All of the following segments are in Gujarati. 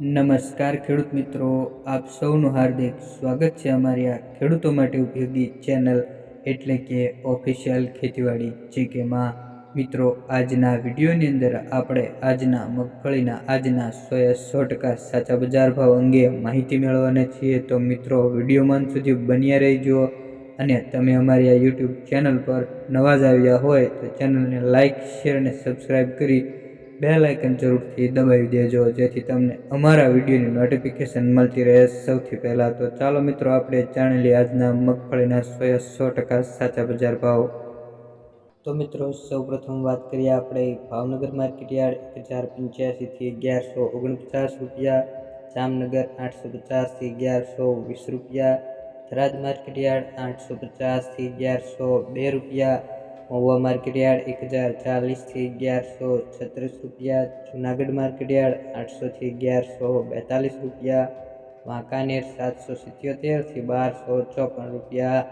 નમસ્કાર ખેડૂત મિત્રો, આપ સૌનું હાર્દિક સ્વાગત છે અમારી આ ખેડૂતો માટે ઉપયોગી ચેનલ એટલે કે ઓફિશિયલ ખેતીવાડી જે કે માં મિત્રો, આજના વિડીયોની અંદર આપણે આજના મગફળીના આજના સો એ સો ટકા સાચા બજાર ભાવ અંગે માહિતી મેળવવાના છીએ. તો મિત્રો વિડીયોમાં સુધી બન્યા રહીજો અને તમે અમારી આ યુટ્યુબ ચેનલ પર નવા જ આવ્યા હોય તો ચેનલને લાઇક શેર અને સબસ્ક્રાઈબ કરી બેલ આઇકન જરૂરથી દબાવી દેજો, જેથી તમને અમારા વિડીયોની નોટિફિકેશન મળતી રહે. સૌથી પહેલાં તો ચાલો મિત્રો, આપણે જાણી લઈએ આજના મગફળીના સો સો ટકા સાચા બજાર ભાવ. તો મિત્રો, સૌપ્રથમ વાત કરીએ આપણે ભાવનગર માર્કેટ યાર્ડ એક હજાર પંચ્યાસીથી અગિયારસો ઓગણપચાસ રૂપિયા. જામનગર આઠસો પચાસથી અગિયારસો વીસ રૂપિયા. થરાદ માર્કેટ યાર્ડ આઠસો પચાસથી અગિયારસો બે રૂપિયા. મહુવા માર્કેટયાર્ડ એક હજાર ચાલીસથી અગિયારસો છત્રીસ રૂપિયા, જુનાગઢ માર્કેટયાર્ડ આઠસોથી અગિયારસો બેતાલીસ રૂપિયા, વાંકાનેર સાતસો સિત્યોતેરથી બારસો ચોપન રૂપિયા.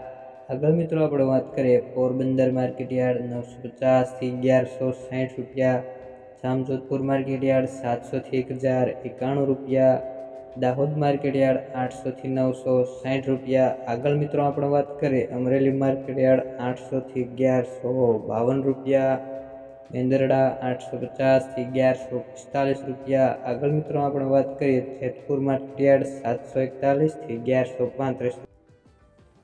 આગળ મિત્રો આપણે વાત કરીએ પોરબંદર માર્કેટયાર્ડ નવસો પચાસથી અગિયારસો સાઠ રૂપિયા, જામજોધપુર માર્કેટયાર્ડ સાતસોથી એક હજાર એકાણું રૂપિયા દાહોદ માર્કેટયાર્ડ આઠસોથી નવસો સાઠ રૂપિયા. આગળ મિત્રો આપણે વાત કરીએ અમરેલી માર્કેટયાર્ડ આઠસોથી અગિયારસો બાવન રૂપિયા. મેંદરડા આઠસો પચાસથી અગિયારસો પિસ્તાલીસ રૂપિયા. આગળ મિત્રો આપણે વાત કરીએ જેતપુર માર્કેટયાર્ડ સાતસો એકતાલીસથી અગિયારસો પાંત્રીસ.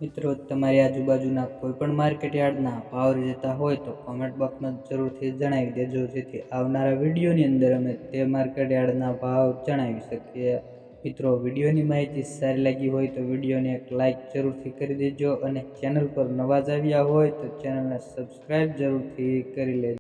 મિત્રો, તમારી આજુબાજુના કોઈપણ માર્કેટ યાર્ડના ભાવ રહેતા હોય તો કોમેન્ટ બોક્સમાં જરૂરથી જણાવી દેજો જેથી આવનારા વિડીયોની અંદર અમે તે માર્કેટ યાર્ડના ભાવ જણાવી શકીએ. મિત્રો, વિડીયોની માહિતી સારી લાગી હોય તો વિડીયોને એક લાઇક જરૂરથી કરી દેજો અને ચેનલ પર નવા જ આવ્યા હોય તો ચેનલને સબસ્ક્રાઈબ જરૂરથી કરી લેજો.